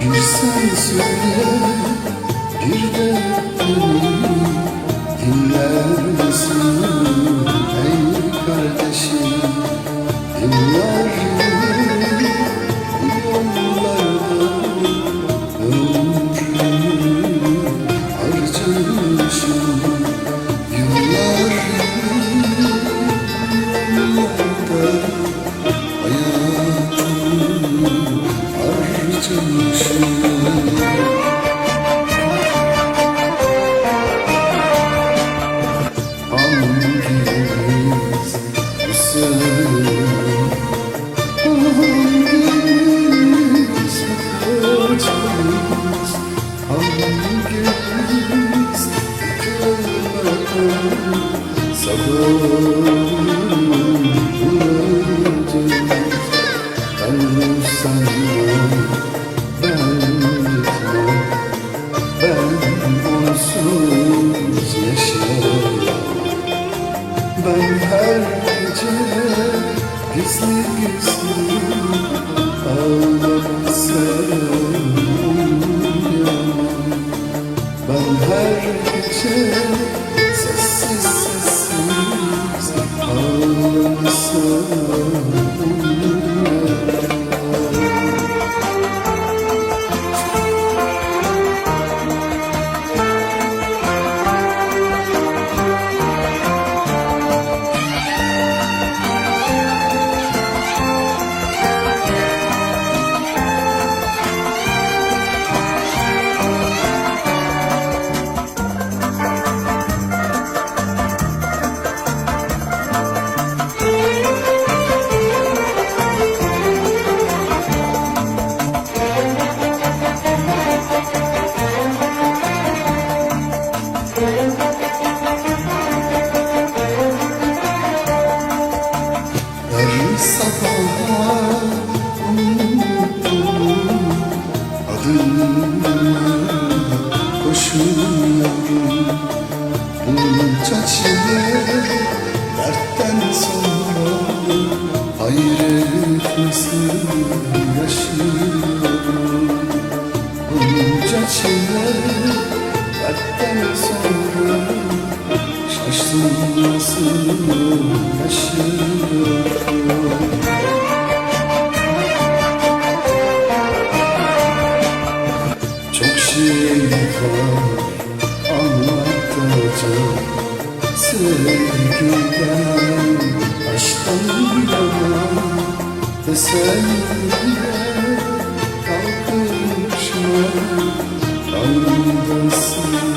gözüne bir de beni dinler misin ey kardeşim Yıllar yılı bu yollarda ömrümü harcamışım harcamışım Hangimiz sırrı Hangimiz kaçırız Hangimiz Sabırlı senden ben Ben onsuz yaşayamam Ben her gece gizli gizli uyuyamam Ben her gece sessiz sessiz uyuyamam adını koşuyorum Bunca çile dertten sonra hayret nasıl yaşıyorum Bunca çile dertten sonra şaştım nasıl yaşıyorum Şey var anlatacak Sevgiden, aşktan yana Teselliye kalkışma Kalbimdesin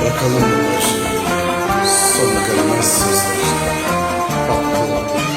Bırakalım bunlar. Sonuna kadar sözler. Bak,